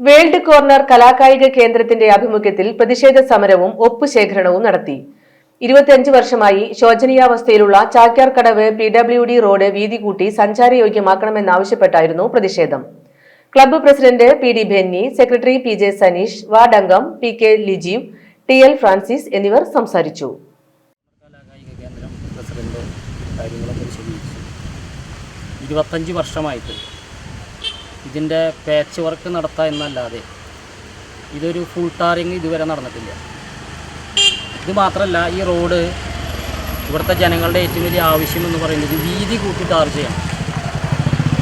World corner കലാകായിക കേന്ദ്രത്തിന്റെ ആഭിമുഖ്യത്തിൽ പ്രതിഷേധ സമരവും ഒപ്പുശേഖരണവും നടത്തി. ഇരുപത്തിയഞ്ച് വർഷമായി ശോചനീയാവസ്ഥയിലുള്ള Chakyarkadavu P W D road വീതി കൂട്ടി സഞ്ചാരയോഗ്യമാക്കണമെന്നാവശ്യപ്പെട്ടായിരുന്നു പ്രതിഷേധം. Club president P D Benny secretary P J Saneesh ward അംഗം P K Lijeev T L Francis എന്നിവർ സംസാരിച്ചു. ഇരുപത്തഞ്ച് വർഷമായിട്ട് ഇതിന്റെ പാച്ച് വർക്ക് നടത്താം എന്നല്ലാതെ ഇതൊരു ഫുൾ ടാറിങ് ഇതുവരെ നടന്നിട്ടില്ല. ഇത് മാത്രമല്ല ഈ റോഡ് ഇവിടുത്തെ ജനങ്ങളുടെ ഏറ്റവും വലിയ ആവശ്യം എന്ന് പറയുന്നത് വീതി കൂട്ടി ടാർ ചെയ്യണം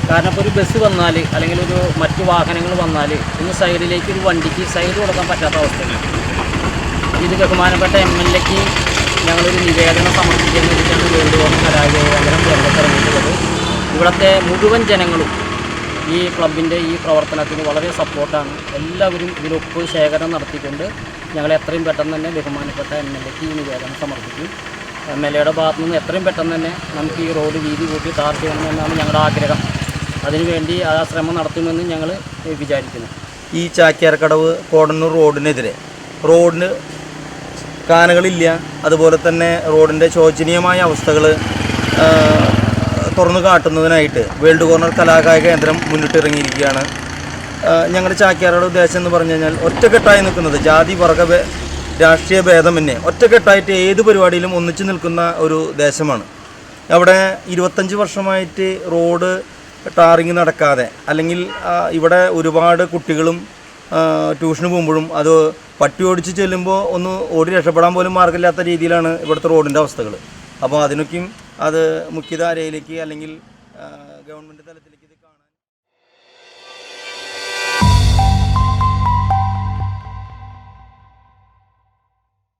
കാരണം ഇപ്പോൾ ഒരു ബസ് വന്നാൽ അല്ലെങ്കിൽ ഒരു മറ്റ് വാഹനങ്ങൾ വന്നാൽ ഒന്ന് സൈഡിലേക്ക് ഒരു വണ്ടിക്ക് സൈഡ് കൊടുക്കാൻ പറ്റാത്ത അവസ്ഥയാണ്. ഇത് ബഹുമാനപ്പെട്ട എം എൽ എക്ക് ഞങ്ങളൊരു നിവേദനം സമർപ്പിക്കാൻ വേണ്ടിയിട്ടാണ് വേൾഡ് കോർണർ കലാകായിക കേന്ദ്രം രംഗത്തിറങ്ങിയിട്ടുള്ളത് ഇവിടുത്തെ മുഴുവൻ ജനങ്ങളും ഈ ക്ലബിന്റെ ഈ പ്രവർത്തനത്തിന് വളരെ സപ്പോർട്ടാണ്. എല്ലാവരും ഇതിലൊപ്പ് ശേഖരം നടത്തിക്കൊണ്ട് ഞങ്ങൾ എത്രയും പെട്ടെന്ന് തന്നെ ബഹുമാനപ്പെട്ട എം എൽ എക്ക് ഈ നിവേദനം സമർപ്പിക്കും. എം എൽ എയുടെ ഭാഗത്തു നിന്ന് എത്രയും പെട്ടെന്ന് തന്നെ നമുക്ക് ഈ റോഡ് വീതി കൂട്ടി ടാർ ചെയ്യണമെന്നാണ് ഞങ്ങളുടെ ആഗ്രഹം. അതിനുവേണ്ടി ആ ശ്രമം നടത്തുമെന്ന് ഞങ്ങൾ വിചാരിക്കുന്നു. ഈ ചാക്യാർക്കടവ് കോടന്നൂർ റോഡിനെതിരെ. റോഡിന് കാനകളില്ല. അതുപോലെ തന്നെ റോഡിന്റെ ശോചനീയമായ അവസ്ഥകൾ തുറന്നു കാട്ടുന്നതിനായിട്ട് വേൾഡ് കോർണർ കലാകായ കേന്ദ്രം മുന്നിട്ടിറങ്ങിയിരിക്കുകയാണ്. ഞങ്ങളുടെ ചാക്യാരുടെ ഉദ്ദേശം എന്ന് പറഞ്ഞു കഴിഞ്ഞാൽ ഒറ്റക്കെട്ടായി നിൽക്കുന്നത് ജാതി വർഗ രാഷ്ട്രീയ ഭേദമന്യേ ഒറ്റക്കെട്ടായിട്ട് ഏത് പരിപാടിയിലും ഒന്നിച്ചു നിൽക്കുന്ന ഒരു ദേശമാണ്. അവിടെ ഇരുപത്തഞ്ച് വർഷമായിട്ട് റോഡ് ടാറിങ് നടക്കാതെ അല്ലെങ്കിൽ ഇവിടെ ഒരുപാട് കുട്ടികളും ട്യൂഷന് പോകുമ്പോഴും അത് പട്ടി ഓടിച്ച് ചെല്ലുമ്പോൾ ഒന്ന് ഓടി രക്ഷപ്പെടാൻ പോലും മാർഗമില്ലാത്ത രീതിയിലാണ് ഇവിടുത്തെ റോഡിന്റെ അവസ്ഥകൾ. അപ്പോൾ അതിനൊക്കെയും അത് മുഖ്യധാരയിലേക്ക് അല്ലെങ്കിൽ ഗവൺമെന്റ് തലത്തിലേക്ക് ഇത്